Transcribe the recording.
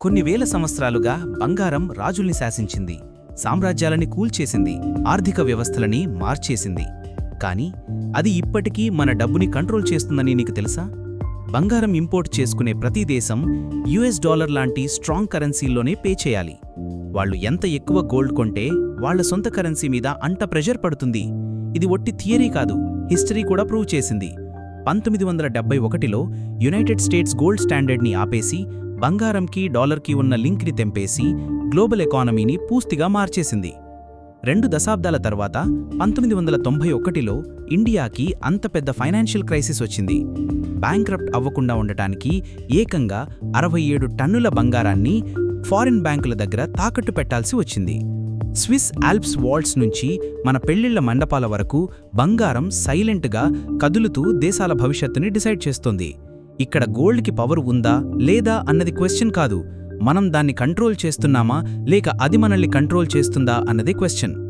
కొన్ని వేల సంవత్సరాలుగా బంగారం రాజుల్ని శాసించింది సామ్రాజ్యాలని కూల్చేసింది ఆర్థిక వ్యవస్థలని మార్చేసింది. కానీ అది ఇప్పటికీ మన డబ్బుని కంట్రోల్ చేస్తుందని నీకు తెలుసా? బంగారం ఇంపోర్ట్ చేసుకునే ప్రతి దేశం యుఎస్ డాలర్ లాంటి స్ట్రాంగ్ కరెన్సీల్లోనే పే చేయాలి. వాళ్ళు ఎంత ఎక్కువ గోల్డ్ కొంటే వాళ్ళ సొంత కరెన్సీ మీద అంత ప్రెషర్ పడుతుంది. ఇది ఒట్టి థియరీ కాదు హిస్టరీ కూడా ప్రూవ్ చేసింది. పంతొమ్మిది వందల డెబ్బై ఒకటిలో యునైటెడ్ స్టేట్స్ గోల్డ్ స్టాండర్డ్ని ఆపేసి బంగారంకి డాలర్కి ఉన్న లింక్ని తెంపేసి గ్లోబల్ ఎకానమీని పూర్తిగా మార్చేసింది. రెండు దశాబ్దాల తర్వాత పంతొమ్మిది వందల తొంభై ఒకటిలో ఇండియాకి అంత పెద్ద ఫైనాన్షియల్ క్రైసిస్ వచ్చింది. బ్యాంక్రప్ట్ అవ్వకుండా ఉండటానికి ఏకంగా అరవై ఏడు టన్నుల బంగారాన్ని ఫారిన్ బ్యాంకుల దగ్గర తాకట్టు పెట్టాల్సి వచ్చింది. స్విస్ ఆల్ప్స్ వాల్ట్స్ నుంచి మన పెళ్ళిళ్ళ మండపాల వరకు బంగారం సైలెంట్గా కదులుతూ దేశాల భవిష్యత్తుని డిసైడ్ చేస్తోంది. ఇక్కడ గోల్డ్కి పవర్ ఉందా లేదా అన్నది క్వశ్చన్ కాదు. మనం దాన్ని కంట్రోల్ చేస్తున్నామా లేక అది మనల్ని కంట్రోల్ చేస్తుందా అన్నది క్వశ్చన్.